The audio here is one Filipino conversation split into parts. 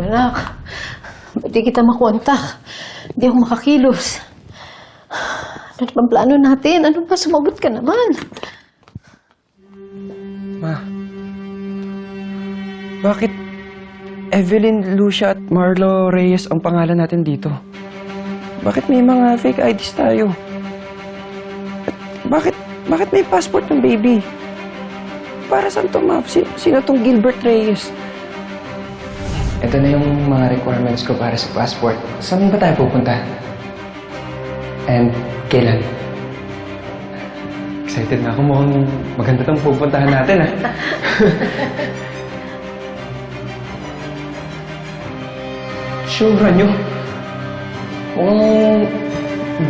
Anak, ba't di kita makontak? Hindi ako makakilos. Ano bang plano natin? Ano ba? Sumabot ka naman. Ma, bakit Evelyn, Lucia at Marlo Reyes ang pangalan natin dito? Bakit may mga fake IDs tayo? At bakit, bakit may passport ng baby? Para saan to, ma? Si, sino tong Gilbert Reyes? Ito na yung mga requirements ko para sa passport. Saan ba tayo pupunta? And kailan? Excited na ako. Mukhang maganda tong pupuntahan natin, ah. Sure nyo? Mukhang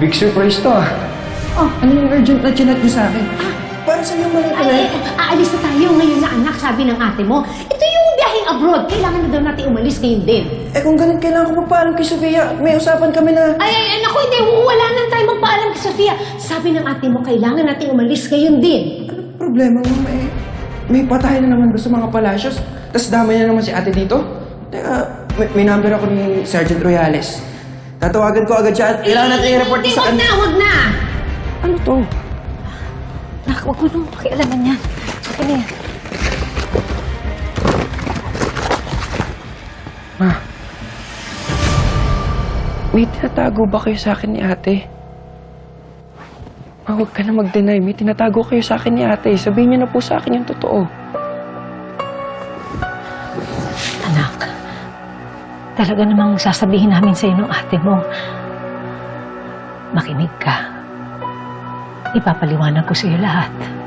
big surprise to, ah. Oh, ano yung urgent na chinat niyo sa akin? Para sa yung mali pala. Ay, aalis na tayo ngayon na anak, sabi ng ate mo. Ito biyaheng abroad. Kailangan na daw natin umalis ngayon din. Eh kung ganun, kailangan ko magpaalam kay Sofia. May usapan kami na... Ay, ay, ay, naku, hindi. Wala nang tayo magpaalam kay Sofia. Sabi ng ate mo, kailangan natin umalis ngayon din. Ano problema mo? May, may patay na naman doon sa mga palasyos. Tapos damay na naman si ate dito. Teka, may, may number ako ni Sergeant Royales. Tatawagan ko agad siya at kailangan natin i-report Hindi, sa wag kanya. na, wag na. Ano to? Anak, huwag mo nang pakialaman yan. Na yan. Ma, may tinatago ba kayo sa akin ni ate? Ma, huwag ka na mag-deny. May tinatago kayo sa akin ni ate. Sabihin niyo na po sa akin yung totoo. Anak, talaga namang sasabihin namin sa ng ate mo. Makinig ka. Ipapaliwanag ko sa iyo lahat.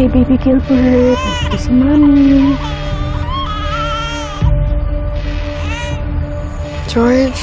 Hi, baby Gilbert. Ito si Mami. George,